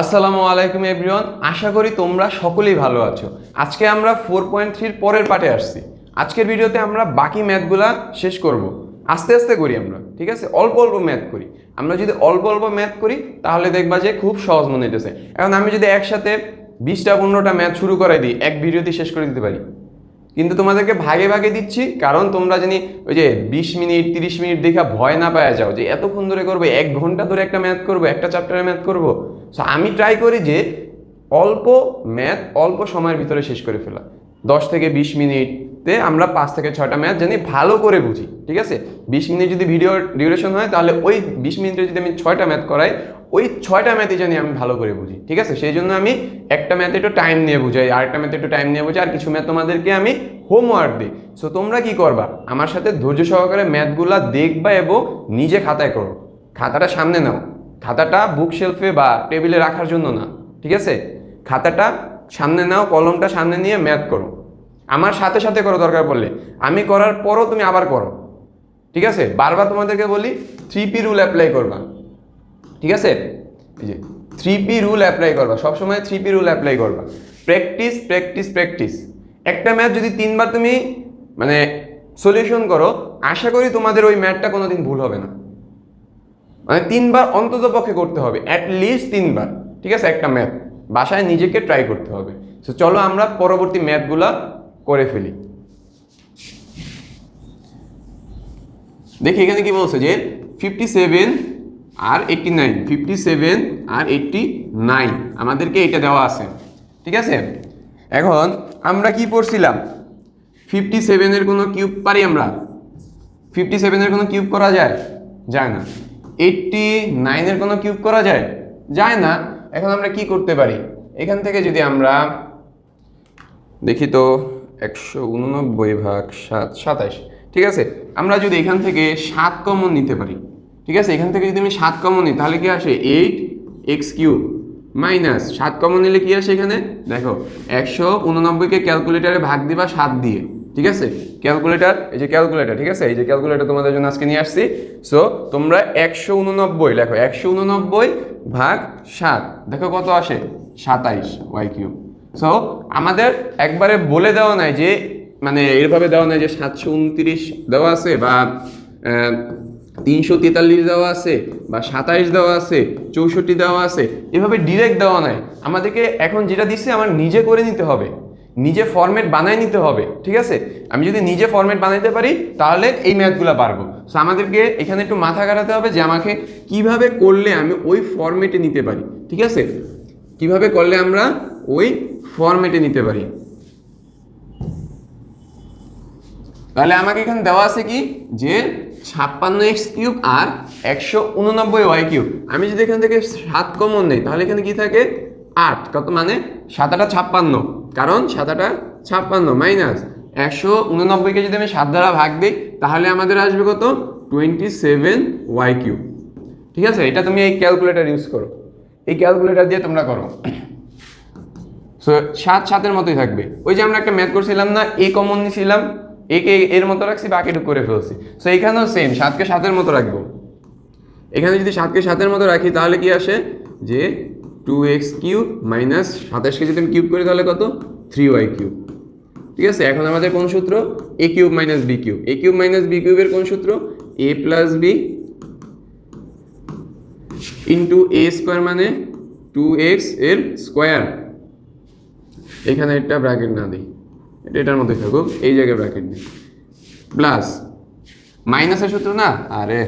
আসসালামু আলাইকুম এভরিওয়ান, আশা করি তোমরা সকলেই ভালো আছো। আজকে আমরা ফোর পয়েন্ট থ্রির পরের পার্টে আসছি। আজকের ভিডিওতে আমরা বাকি ম্যাথগুলা শেষ করব। আস্তে আস্তে করি আমরা, ঠিক আছে? অল্প অল্প ম্যাথ করি। আমরা যদি অল্প অল্প ম্যাথ করি, তাহলে দেখবা যে খুব সহজ মনে হইতেছে। এখন আমি যদি একসাথে বিশটা পনেরোটা ম্যাথ শুরু করে দিই, এক ভিডিওতে শেষ করে দিতে পারি। কিন্তু তোমাদেরকে ভাগে ভাগে দিচ্ছি, কারণ তোমরা জানি ওই যে বিশ মিনিট, তিরিশ মিনিট দেখা ভয় না পাওয়া যাও যে এতক্ষণ ধরে করব, এক ঘণ্টা ধরে একটা ম্যাথ করব, একটা চ্যাপ্টারে ম্যাথ করব। সো আমি ট্রাই করি যে অল্প ম্যাথ অল্প সময়ের ভিতরে শেষ করে ফেলা। দশ থেকে বিশ মিনিটে আমরা পাঁচ থেকে ছয়টা ম্যাথ জানি, ভালো করে বুঝি, ঠিক আছে? বিশ মিনিট যদি ভিডিও ডিউরেশন হয়, তাহলে ওই বিশ মিনিটে যদি আমি ছয়টা ম্যাথ করাই, ওই ছয়টা ম্যাথই জানি আমি ভালো করে বুঝি, ঠিক আছে? সেই জন্য আমি একটা ম্যাথে একটু টাইম নিয়ে বুঝাই আরেকটা ম্যাথে একটু টাইম নিয়ে বুঝাই, আর কিছু ম্যাথ তোমাদেরকে আমি হোমওয়ার্ক দিই। সো তোমরা কি করবা? আমার সাথে ধৈর্য সহকারে ম্যাথগুলা দেখবা এবং নিজে খাতায় করো। খাতাটা সামনে নাও। খাতাটা বুক শেলফে বা টেবিলে রাখার জন্য না, ঠিক আছে? খাতাটা সামনে নাও, কলমটা সামনে নিয়ে ম্যাথ করো। আমার সাথে সাথে করো দরকার পড়লে। আমি করার পরও তুমি আবার করো। ঠিক আছে? বারবার তোমাদেরকে বলি থ্রি পি রুল অ্যাপ্লাই করবা। ঠিক আছে? এই যে থ্রি পি রুল অ্যাপ্লাই করবা। সবসময় থ্রি পি রুল অ্যাপ্লাই করবা। প্র্যাকটিস প্র্যাকটিস প্র্যাকটিস একটা ম্যাথ যদি তিনবার তুমি মানে সলিউশন করো, আশা করি তোমাদের ওই ম্যাথটা কোনোদিন ভুল হবে না। মানে তিনবার অন্তত পক্ষে করতে হবে অ্যাট লিস্ট তিনবার, ঠিক আছে? একটা ম্যাথ বাসায় নিজেকে ট্রাই করতে হবে। সো চলো আমরা পরবর্তী ম্যাথগুলা করে ফেলি। দেখি এখানে কি বলছে যে ফিফটি সেভেন আর এইটটি নাইন ফিফটি সেভেন আর এইটটি নাইন আমাদেরকে এটা দেওয়া আছে, ঠিক আছে? এখন আমরা কি পড়ছিলাম? ফিফটি সেভেনের কোনো কিউব পারি আমরা? ফিফটি সেভেনের কোনো কিউব করা যায়? যায় না। এইটটি নাইনের কোনো কিউব করা যায়? যায় না। এখন আমরা কি করতে পারি? এখান থেকে যদি আমরা দেখি তো একশো উননব্বই ভাগ সাত, সাতাইশ। ঠিক আছে? আমরা যদি এখান থেকে সাত কমন নিতে পারি। ঠিক আছে? এখান থেকে যদি আমি সাত কমন নিই, তাহলে কি আসে? এইট এক্স কিউব মাইনাস সাত কমন নিলে কি আসে এখানে? দেখো, একশো উননব্বইকে ক্যালকুলেটারে ভাগ দিবা সাত দিয়ে। ঠিক আছে? ক্যালকুলেটার এই যে ক্যালকুলেটার ঠিক আছে? এই যে ক্যালকুলেটার তোমাদের জন্য আজকে নিয়ে আসছি। সো তোমরা একশো উননব্বই লেখো, একশো উননব্বই ভাগ সাত, দেখো কত আসে? সাতাইশ ওয়াই কিউব সো আমাদের একবারে বলে দেওয়া নাই যে মানে এরভাবে দেওয়া নাই যে সাতশো উনত্রিশ দেওয়া আছে বা তিনশো তেতাল্লিশ দেওয়া আছে বা সাতাইশ দেওয়া আছে, চৌষট্টি দেওয়া আছে, এভাবে ডিরেক্ট দেওয়া নাই। আমাদেরকে এখন যেটা দিচ্ছে আমার নিজে করে নিতে হবে। নিজে ফরম্যাট বানাই নিতে হবে, ঠিক আছে? আমি যদি নিজে ফরম্যাট বানাইতে পারি, তাহলে এই ম্যাথগুলো পারব সো আমাদেরকে এখানে একটু মাথা কাটাতে হবে যে আমাকে কীভাবে করলে আমি ওই ফরম্যাটে নিতে পারি, ঠিক আছে? কীভাবে করলে আমরা ওই ফরম্যাটে নিতে পারি? তাহলে আমাকে এখানে দেওয়া আছে কি? যে ছাপ্পান্ন এক্স কিউব আর একশো উননব্বই ওয়াই কিউব। আমি যদি এখান থেকে সাত কমন নেই, তাহলে এখানে কি থাকে? আট, কত মানে? সাতাটা ছাপ্পান্ন। কারণ সাতাটা ছাপ্পান্ন মাইনাস একশো উননব্বইকে যদি আমি সাত দ্বারা ভাগ দিই, তাহলে আমাদের আসবে কত? টোয়েন্টি সেভেন ওয়াই কিউব ঠিক আছে? এটা তুমি এই ক্যালকুলেটার ইউজ করো। এই ক্যালকুলেটার দিয়ে তোমরা করো। সো সাত সাতের মতোই থাকবে। ওই যে আমরা একটা ম্যাথ করছিলাম না এ কমন নিছিলাম একে এর মতো রাখছি বাকিটুকু করে ফেলছি। সো এখানেও সেম সাতকে সাতের মতো রাখব। এখানে যদি সাতকে সাতের মতো রাখি, তাহলে কি আসে? যে টু এক্স কিউব মাইনাস সাতাশকে যদি আমি কিউব করি তাহলে কত? থ্রি ওয়াই কিউব ঠিক আছে? এখন আমাদের কোন সূত্র? A cube minus b cube a cube minus b কিউবের কোন সূত্র? A plus b into a square মানে টু এক্সের স্কোয়ার এখানে একটা ব্র্যাকেট না দিই। এটা এটার মধ্যে থাকুক। এই জায়গায় ব্র্যাকেট দিই। প্লাস মাইনাসের সূত্র না? আরে।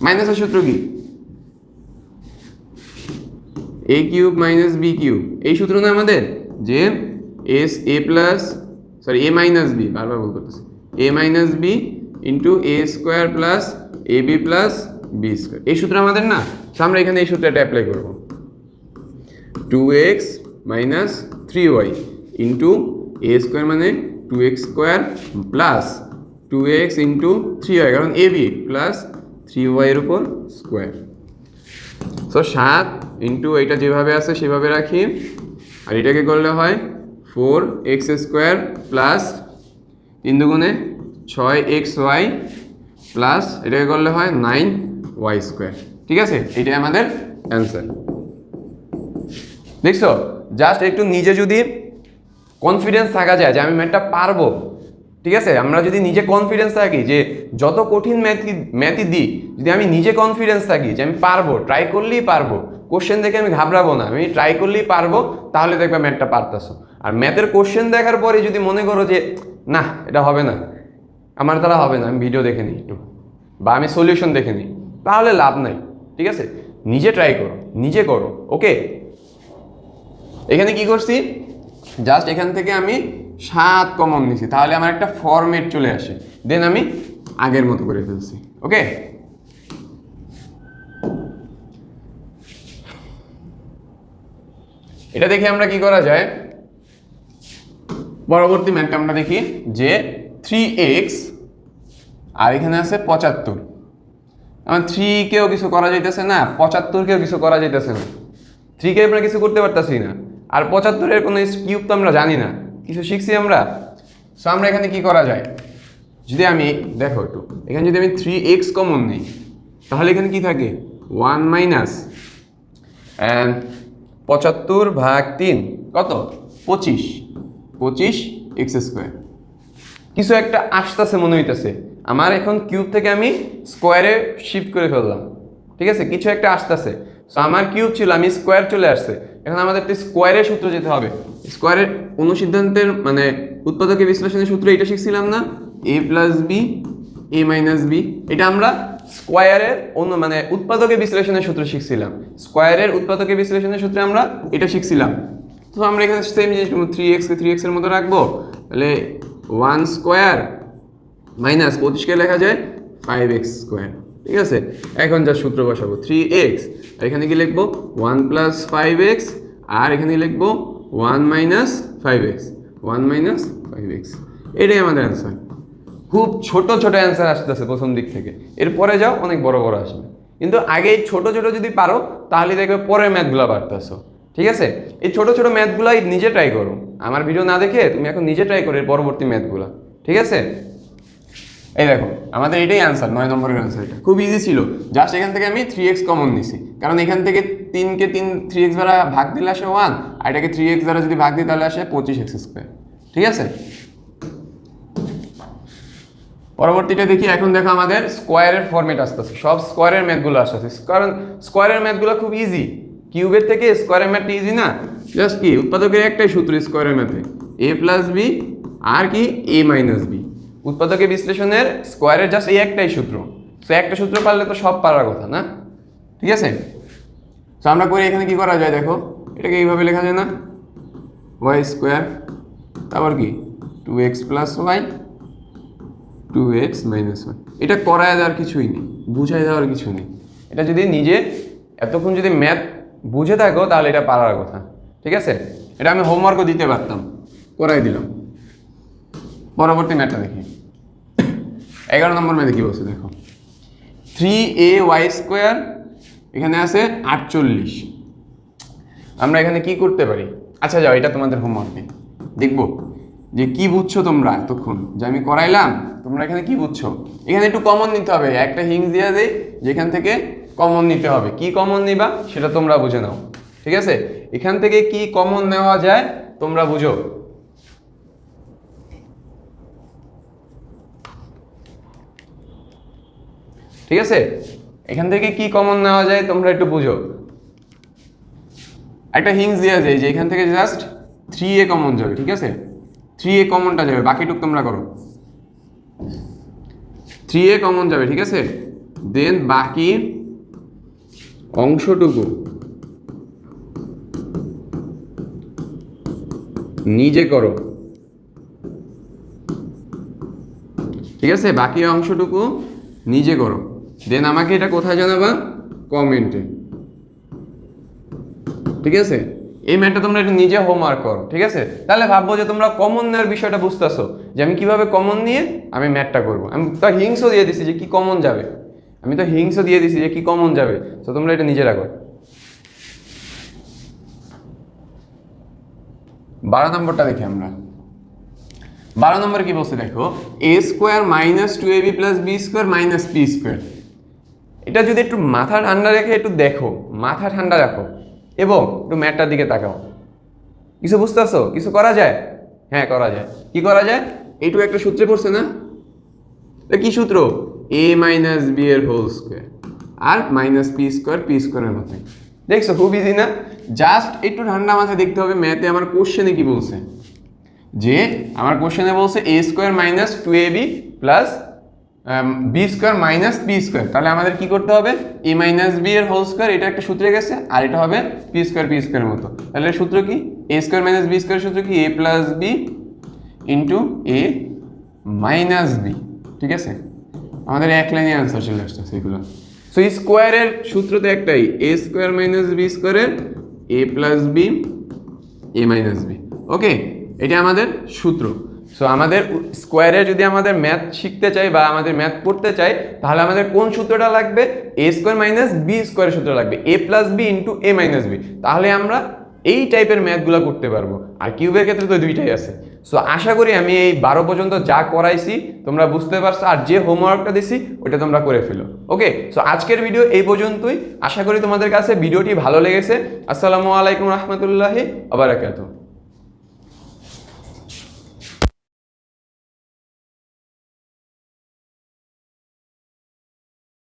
মাইনাসের সূত্র কি? A cube minus b cube এই সূত্র না আমাদের? যে S a plus sorry a minus b বারবার বল করতেছি। A minus b into a square plus a b plus b square এই সূত্র আমাদের না? আমরা এখানে এই সূত্রটা অ্যাপ্লাই করব। Two x minus three y into a square মানে two x square plus two x into three y কারণ এ বি প্লাস থ্রি ওয়াইয়ের উপর স্কোয়ার সো সাত ইন্টু এটা যেভাবে আছে, সেভাবে রাখি। আর এটাকে করলে হয় ফোর এক্স স্কোয়ার প্লাস তিন দুগুণে ছয় এক্স ওয়াই প্লাস এটাকে করলে হয় নাইন ওয়াই স্কোয়ার ঠিক আছে? এটাই আমাদের অ্যান্সার দেখছ? জাস্ট একটু নিজে যদি কনফিডেন্স থাকা যায় যে আমি ম্যাথটা পারব ঠিক আছে? আমরা যদি নিজে কনফিডেন্স থাকি যে যত কঠিন ম্যাথই ম্যাথই দিই, যদি আমি নিজে কনফিডেন্স থাকি যে আমি পারব ট্রাই করলেই পারব কোশ্চেন দেখে আমি ঘাবড়াবো না, আমি ট্রাই করলেই পারব, তাহলে দেখবে ম্যাথটা পারতেছো। আর ম্যাথের কোশ্চেন দেখার পরে যদি মনে করো যে না এটা হবে না, আমার দ্বারা হবে না, আমি ভিডিও দেখে নিই একটু, বা আমি সলিউশন দেখে নিই তাহলে লাভ নাই, ঠিক আছে? নিজে ট্রাই করো, নিজে করো ওকে এখানে কি করছি? জাস্ট এখান থেকে আমি সাত কমন নিছি, তাহলে আমার একটা ফরম্যাট চলে আসে। দেন আমি আগের মতো করে ফেলছি ওকে এটা দেখে আমরা কি করা যায়? পরবর্তী ম্যাথটা আমরা দেখি যে থ্রি এক্স আর এখানে আছে পঁচাত্তর। আমার থ্রি কেও কিছু করা যাইতেছে না, পঁচাত্তরকেও কিছু করা যাইতেছে না। থ্রি কে আমরা কিছু করতে পারতাছি না, আর পঁচাত্তরের কোনো কিউব তো আমরা জানি না। কিছু শিখছি আমরা? সো আমরা এখানে কি করা যায়? যদি আমি, দেখো একটু, এখানে যদি আমি থ্রি এক্স কমন নিই, তাহলে এখানে কি থাকে? ওয়ান মাইনাস অ্যান্ড পঁচাত্তর ভাগ তিন, কত? পঁচিশ। পঁচিশ এক্স স্কোয়ার কিছু একটা আসতেছে, মনে হইতেছে। আমার এখন কিউব থেকে আমি স্কোয়ারে শিফট করে ফেললাম। ঠিক আছে? কিছু একটা আসতেছে। সো আমার কিউব ছিল, আমি স্কোয়ার চলে আসছে। এখন আমাদের একটি স্কোয়ারের সূত্র যেতে হবে। স্কোয়ারের অনুসিদ্ধান্তের মানে উৎপাদকের বিশ্লেষণের সূত্র এটা শিখছিলাম না। A plus b a minus b এটা আমরা স্কোয়ারের অন্য মানে উৎপাদকের বিশ্লেষণের সূত্র শিখছিলাম। স্কোয়ারের উৎপাদকের বিশ্লেষণের সূত্রে আমরা এটা শিখছিলাম। তো আমরা এখানে সেম জিনিস থ্রি এক্সকে থ্রি এক্সের মতো রাখব। তাহলে ওয়ান স্কোয়ার মাইনাস পঁচিশকে লেখা যায় ফাইভ এক্স স্কোয়ার ঠিক আছে? এখন যা সূত্র বসাবো থ্রি এক্স আর এখানে কি লিখব? ওয়ান প্লাস ফাইভ এক্স আর এখানে লিখব one minus five x one minus five x এটাই আমাদের অ্যান্সার খুব ছোট ছোট অ্যান্সার আসতেছে প্রথম দিক থেকে। এরপরে যাও, অনেক বড় বড় আসবে। কিন্তু আগে ছোট ছোট যদি পারো, তাহলে দেখবে পরের ম্যাথগুলো পারতেছো ঠিক আছে? এই ছোট ছোট ম্যাথগুলাই নিজে ট্রাই করো। আমার ভিডিও না দেখে তুমি এখন নিজে ট্রাই করো পরবর্তী ম্যাথগুলো ঠিক আছে? এই দেখো, আমাদের এটাই অ্যান্সার নয় নম্বরের অ্যান্সার এটা। খুব ইজি ছিল। জাস্ট এখান থেকে আমি থ্রি এক্স কমন নিছি। কারণ এখান থেকে তিনকে তিন থ্রি এক্স দ্বারা ভাগ দিলে আসে ওয়ান আর এটাকে থ্রি এক্স দ্বারা যদি ভাগ দিই তাহলে আসে পঁচিশ এক্স স্কোয়ার ঠিক আছে? পরবর্তীটা দেখি, এখন দেখো আমাদের স্কোয়ারের ফর্মেট আসতেছে। সব স্কোয়ারের ম্যাথগুলো আসতেছে। কারণ স্কোয়ারের ম্যাথগুলো খুব ইজি কিউবের থেকে স্কোয়ারের ম্যাথটা ইজি না? জাস্ট কি? উৎপাদকের একটাই সূত্র স্কোয়ারের ম্যাথে এ। প্লাস বি আর কি? এ মাইনাস বি উৎপাদকের বিশ্লেষণের স্কোয়ারের জাস্ট এই একটাই সূত্র। সো একটা সূত্র পারলে তো সব পারার কথা না? ঠিক আছে? তো আমরা করি, এখানে কি করা যায় দেখো? এটাকে এইভাবে লেখা যায় না? ওয়াই স্কোয়ার তারপর কি? Two x plus y two x minus y এটা করায় দেওয়ার কিছুই নেই বুঝাই দেওয়ার কিছু নেই। এটা যদি নিজে, এতক্ষণ যদি ম্যাথ বুঝে থাকো, তাহলে এটা পারার কথা। ঠিক আছে? এটা আমি হোমওয়ার্কও দিতে পারতাম করাই দিলাম। পরবর্তী ম্যাথটা দেখি। এগারো নম্বর ম্যাথে কি বলছে দেখো। থ্রি এ ওয়াই স্কোয়ার এখানে আছে আটচল্লিশ। আমরা এখানে কি করতে পারি? আচ্ছা যাও, এটা তোমাদের হোমওয়ার্ক দেখব যে কি বুঝছ তোমরা এতক্ষণ? যে আমি করাইলাম, তোমরা এখানে কি বুঝছ? এখানে একটু কমন নিতে হবে। একটা হিংস দিয়ে দেই, যেখান থেকে কমন নিতে হবে। কি কমন নিবা? সেটা তোমরা বুঝে নাও। ঠিক আছে? এখান থেকে কি কমন নেওয়া যায়, তোমরা বুঝো। ঠিক আছে? এখান থেকে কি কমন নেওয়া যায় তোমরা একটু বুঝো। একটা হিংস দেওয়া যায় যে এখান থেকে জাস্ট থ্রি এ কমন যাবে ঠিক আছে? থ্রি এ কমনটা যাবে, বাকিটুক তোমরা করো। থ্রি এ কমন যাবে, ঠিক আছে? দেন বাকি অংশটুকু। নিজে করো। ঠিক আছে? বাকি অংশটুকু নিজে করো। দেন আমাকে এটা কোথায় জানাবা? কমেন্টে ঠিক আছে? এই ম্যাটটা তোমরা একটু নিজে হোমওয়ার্ক করো, ঠিক আছে? তাহলে ভাববো যে তোমরা কমন নেওয়ার বিষয়টা বুঝতেছো, যে আমি কীভাবে কমন নিয়ে আমি ম্যাটটা করব। আমি তো হিংসও দিয়ে দিছি যে কি কমন যাবে। আমি তো হিংসও দিয়ে দিছি যে কি কমন যাবে। তো তোমরা এটা নিজে রাখো বারো নম্বরটা দেখি আমরা। বারো নম্বর কি বলছে দেখো? A square minus two a b plus b square minus p square এটা যদি একটু মাথা ঠান্ডা রেখে একটু দেখো, মাথা ঠান্ডা রাখো এবং একটু ম্যাটটার দিকে তাকাও। কিছু বুঝতে বুঝতেছো? কিছু করা যায়? হ্যাঁ করা যায়। কি করা যায়? এইটু একটা সূত্রে পড়ছে না? কি সূত্র? এ মাইনাস বি এর হোল স্কোয়ার আর মাইনাস পি স্কোয়ার পি স্কোয়ারের মতো দেখছ? খুব ইজি না? জাস্ট একটু ঠান্ডা মাথায় দেখতে হবে। ম্যাথে আমার কোশ্চেনে কি বলছে? যে আমার কোশ্চেনে বলছে a square minus two a b plus b square minus p square তাহলে আমাদের কি করতে হবে? এ মাইনাস বি এর হোল স্কোয়ার এটা একটা সূত্রে গেছে, আর এটা হবে পি স্কোয়ার পি স্কোয়ারের মতো। তাহলে সূত্র কি? A square minus b square সূত্র কি? A plus b into a minus b ঠিক আছে? আমাদের এক লাইনে অ্যান্সার চলে আসছে সেগুলো সো স্কোয়ারের সূত্র তো একটাই এ স্কোয়ার মাইনাস বি স্কোয়ারের a plus b a minus b okay এটা আমাদের সূত্র। সো আমাদের স্কোয়ারে যদি আমাদের ম্যাথ শিখতে চাই বা আমাদের ম্যাথ পড়তে চাই, তাহলে আমাদের কোন সূত্রটা লাগবে? এ স্কোয়ার মাইনাস বি স্কোয়ারের সূত্র লাগবে। A plus b into a minus b তাহলে আমরা এই টাইপের ম্যাথগুলো করতে পারব। আর কিউবের ক্ষেত্রে তো দুইটাই আছে। সো আশা করি আমি এই বারো পর্যন্ত যা করাইছি, তোমরা বুঝতে পারছ। আর যে হোমওয়ার্কটা দিছি ওটা তোমরা করে ফেলো। ওকে সো আজকের ভিডিও এই পর্যন্তই। আশা করি তোমাদের কাছে ভিডিওটি ভালো লেগেছে। আসসালামু আলাইকুম রহমতুল্লাহি আবারাকাতু